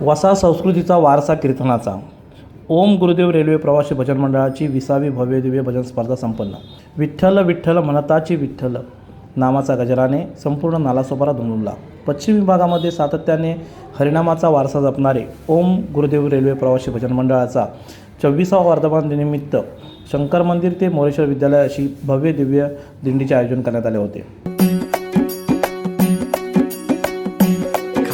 वसा संस्कृतीचा वारसा कीर्तनाचा. ओम गुरुदेव रेल्वे प्रवासी भजन मंडळाची विसावी भव्य दिव्य भजन स्पर्धा संपन्न. विठ्ठल विठ्ठल म्हणताची विठ्ठल. नामाचा गजराने संपूर्ण नालासोपारा धुंडला पश्चिम विभागामध्ये सातत्याने हरिनामाचा वारसा जपणारे ओम गुरुदेव रेल्वे प्रवासी भजन मंडळाचा चव्वीसावा वर्धमान दिनिमित्त शंकर मंदिर ते मोरेश्वर विद्यालय अशी भव्य दिव्य दिंडीचे आयोजन करण्यात आले होते.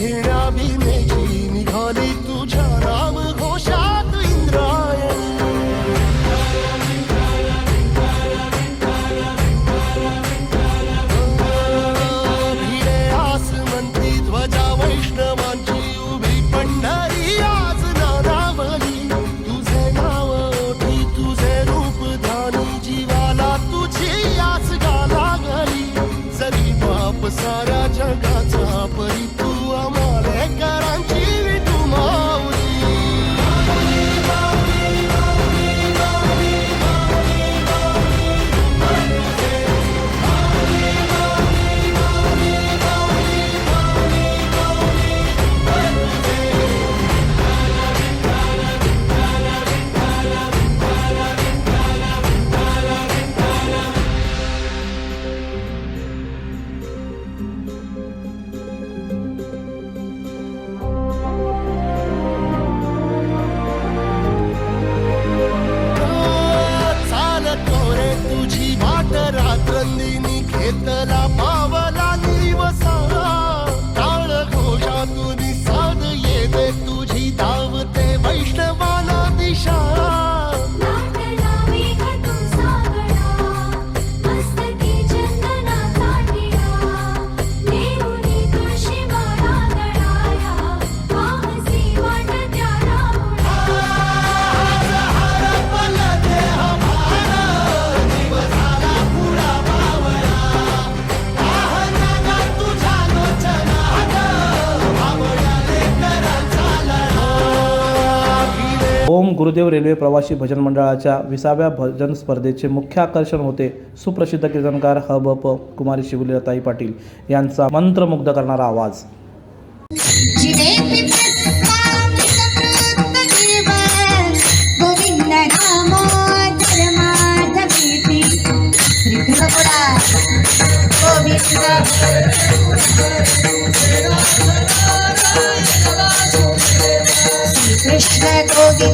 घेण्या भीमेची निघाली तुझ्या राम घोषात इंद्रायणी. भिडे मंत्री ध्वजा वैष्णवांची उभी पंढरी आज नानावली तुझे नाव ओठी तुझे रूप धानी जीवाला तुझी आस गाला गली जरी बाप सारा जगाचा गुरुदेव रेल्वे प्रवासी भजन मंडळाच्या विसाव्या भजन स्पर्धेचे मुख्य आकर्षण होते. सुप्रसिद्ध कीर्तनकार ह ब प कुमारी शिवलीताई पाटील यांचा मंत्रमुग्ध करणारा आवाज.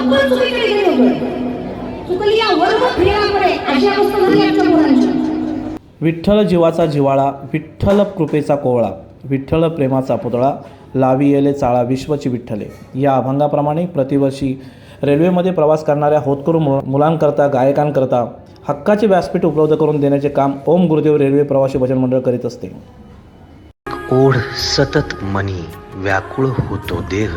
वापर चुकीकडे गेले होते चुकली या वर्ग फिरण्याकडे अशा अवस्था झाली आमच्या मुलांची विठ्ठल जीवाचा जिवाळा विठ्ठल कृपेचा कोवळा विठ्ठल प्रेमाचा पुतळा लावी येले चाळा विश्वची विठ्ठले. या अभंगाप्रमाणे प्रतिवर्षी रेल्वेमध्ये प्रवास करणाऱ्या होतकरू मु मुलांकरता गायकांकरता हक्काचे व्यासपीठ उपलब्ध करून देण्याचे काम ओम गुरुदेव रेल्वे प्रवासी भजन मंडळ करीत असते. ओढ सतत मनी व्याकुळ होतो देह.